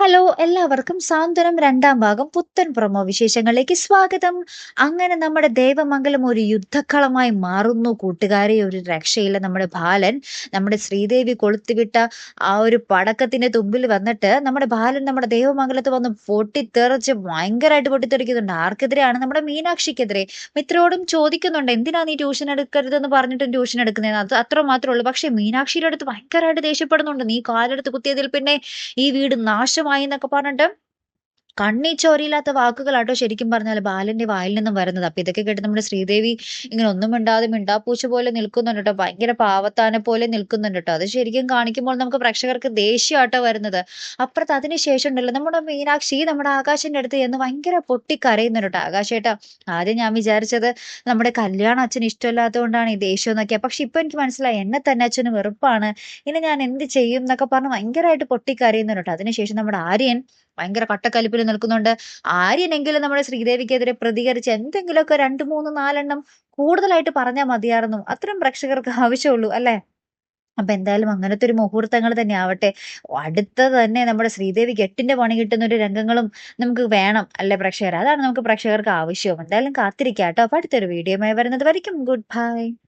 Hello എല്ലാവർക്കും സാന്ത്വനം രണ്ടാം ഭാഗം പുത്തൻ പ്രൊമോ വിശേഷങ്ങളിലേക്ക് സ്വാഗതം. അങ്ങനെ നമ്മുടെ ദേവമംഗലം ഒരു യുദ്ധക്കളമായി മാറുന്നു. കൂട്ടുകാരെ ഒരു രക്ഷയില്ല നമ്മുടെ ബാലൻ. നമ്മുടെ ശ്രീദേവി കൊളുത്തിവിട്ട ആ ഒരു പടക്കത്തിന്റെ തുമ്പിൽ വന്നിട്ട് നമ്മുടെ ബാലൻ നമ്മുടെ ദേവമംഗലത്ത് വന്ന് പൊട്ടിത്തെറിച്ച് ഭയങ്കരമായിട്ട് പൊട്ടിത്തെറിക്കുന്നുണ്ട്. ആർക്കെതിരെയാണ്? നമ്മുടെ മീനാക്ഷിക്കെതിരെ. മിത്രോടും ചോദിക്കുന്നുണ്ട്. എന്തിനാ നീ ട്യൂഷൻ എടുക്കരുതെന്ന് പറഞ്ഞിട്ടും ട്യൂഷൻ എടുക്കുന്നതെന്ന്? അത് അത്ര മാത്രമേ ഉള്ളൂ. പക്ഷെ മീനാക്ഷിയുടെ അടുത്ത് ഭയങ്കരമായിട്ട് ദേഷ്യപ്പെടുന്നുണ്ട്. നീ കാലെടുത്ത് കുത്തിയതിൽ പിന്നെ ഈ വീട് നാശമായി എന്നൊക്കെ പറഞ്ഞിട്ട് കണ്ണി ചോരയില്ലാത്ത വാക്കുകളാട്ടോ ശരിക്കും പറഞ്ഞാൽ ബാലന്റെ വായിൽ നിന്നും വരുന്നത്. അപ്പൊ ഇതൊക്കെ കേട്ട് നമ്മുടെ ശ്രീദേവി ഇങ്ങനെ ഒന്നും മിണ്ടാതെ മിണ്ടാപ്പൂച്ച പോലെ നിൽക്കുന്നുണ്ട് കേട്ടോ. ഭയങ്കര പാവത്താനെ പോലെ നിൽക്കുന്നുണ്ട് കേട്ടോ. അത് ശരിക്കും കാണിക്കുമ്പോൾ നമുക്ക് പ്രേക്ഷകർക്ക് ദേഷ്യമാട്ടോ വരുന്നത്. അപ്പുറത്ത് അതിനുശേഷം ഉണ്ടല്ലോ നമ്മുടെ മീനാക്ഷി നമ്മുടെ ആകാശന്റെ അടുത്ത് എന്ന് ഭയങ്കര പൊട്ടിക്കരയുന്നുണ്ട് കേട്ടോ. ആകാശേട്ടാ ആദ്യം ഞാൻ വിചാരിച്ചത് നമ്മുടെ കല്യാണം അച്ഛൻ ഇഷ്ടമില്ലാത്തതുകൊണ്ടാണ് ഈ ദേഷ്യം എന്നൊക്കെ പക്ഷെ ഇപ്പൊ എനിക്ക് മനസ്സിലായി എന്നെ തന്നെ അച്ഛന് വെറുപ്പാണ്. ഇനി ഞാൻ എന്ത് ചെയ്യും എന്നൊക്കെ പറഞ്ഞ് ഭയങ്കരമായിട്ട് പൊട്ടിക്കരയുന്നുണ്ട് അതിനുശേഷം നമ്മുടെ ആര്യൻ ഭയങ്കര കട്ടക്കലിപ്പിൽ നിൽക്കുന്നുണ്ട്. ആര്യനെങ്കിലും നമ്മുടെ ശ്രീദേവിക്കെതിരെ പ്രതികരിച്ച് എന്തെങ്കിലുമൊക്കെ രണ്ട് മൂന്ന് നാലെണ്ണം കൂടുതലായിട്ട് പറഞ്ഞാൽ മതിയായിരുന്നു. അത്രയും പ്രേക്ഷകർക്ക് ആവശ്യമുള്ളൂ അല്ലെ? അപ്പൊ എന്തായാലും അങ്ങനത്തെ ഒരു മുഹൂർത്തങ്ങൾ തന്നെ ആവട്ടെ. അടുത്ത തന്നെ നമ്മുടെ ശ്രീദേവി കെട്ടിന്റെ പണി കിട്ടുന്ന ഒരു രംഗങ്ങളും നമുക്ക് വേണം അല്ലെ പ്രേക്ഷകർ അതാണ് നമുക്ക് പ്രേക്ഷകർക്ക് ആവശ്യവും. എന്തായാലും കാത്തിരിക്കാട്ടോ. അപ്പൊ അടുത്തൊരു വീഡിയോ വരുന്നത് വരയ്ക്കും. Good bye